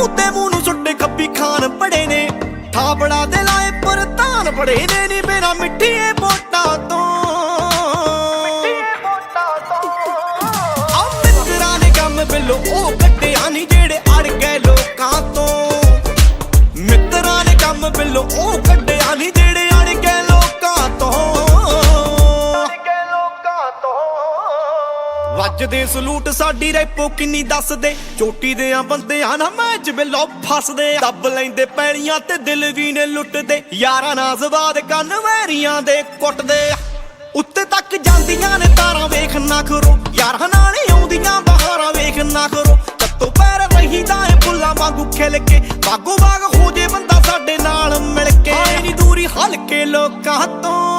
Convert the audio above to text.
ਮੂਤੇ ਮੂੰਹ ਨੂੰ ਸੁੱਟੇ ਖੱਬੀ ਖਾਨ ਬੜੇ ਨੇ। ਥਾਪੜਾ ਦੇ ਲਾਏ ਪਰਤਾਨ ਬੜੇ ਨੇ ਨੀ ਮੇਰਾ ਮਿੱਠੀਏ ਵੋਟਾਂ ਤੋਂ। ਮਿੱਤਰਾਂ ਨੇ ਕੰਮ ਬਿੱਲੋ, ਉਹ ਕੱਟਿਆ ਨਹੀਂ ਜਿਹੜੇ ਅੜ ਗਏ ਲੋਕਾਂ ਤੋਂ। ਮਿੱਤਰਾਂ ਨੇ ਕੰਮ ਬਿੱਲੋ ਵੱਜਦੇ ਸਲੂਟ ਸਾਡੀ ਰੈਪੋ ਕਿੰਨੀ ਦੱਸਦੇ? ਚੋਟੀ ਦੇ ਆ ਬੰਦਿਆਂ ਨਾ ਮੈਚ ਬਿੱਲੋ ਫਸਦੇ ਦੱਬ ਲੈਂਦੇ ਪੈਣੀਆਂ ਤੇ ਦਿਲ ਵੀ ਨੇ ਲੁੱਟਦੇ। ਯਾਰਾਂ ਨਾਲ ਕੰਨ ਵੈਰੀਆਂ ਦੇ ਕੁੱਟਦੇ। ਉੱਤੇ ਤੱਕ ਜਾਂਦੀਆਂ ਨੇ ਤਾਰਾਂ ਵੇਖ ਨਾ ਕਰੋ। ਯਾਰਾਂ ਨਾਲ ਆਉਂਦੀਆਂ ਬਹਾਰਾਂ ਵੇਖ ਨਾ ਕਰੋ। ਤੱਤੋ ਪੈਰ ਰਹੀਦਾ ਏ ਫੁੱਲਾਂ ਵਾਂਗੂ ਖਿਲ ਕੇ। ਬਾਗੋ ਬਾਗ ਹੋ ਜੇ ਬੰਦਾ ਸਾਡੇ ਨਾਲ ਮਿਲ ਕੇ। ਆਈ ਦੂਰੀ ਹਲਕੇ ਲੋਕਾਂ ਤੋਂ।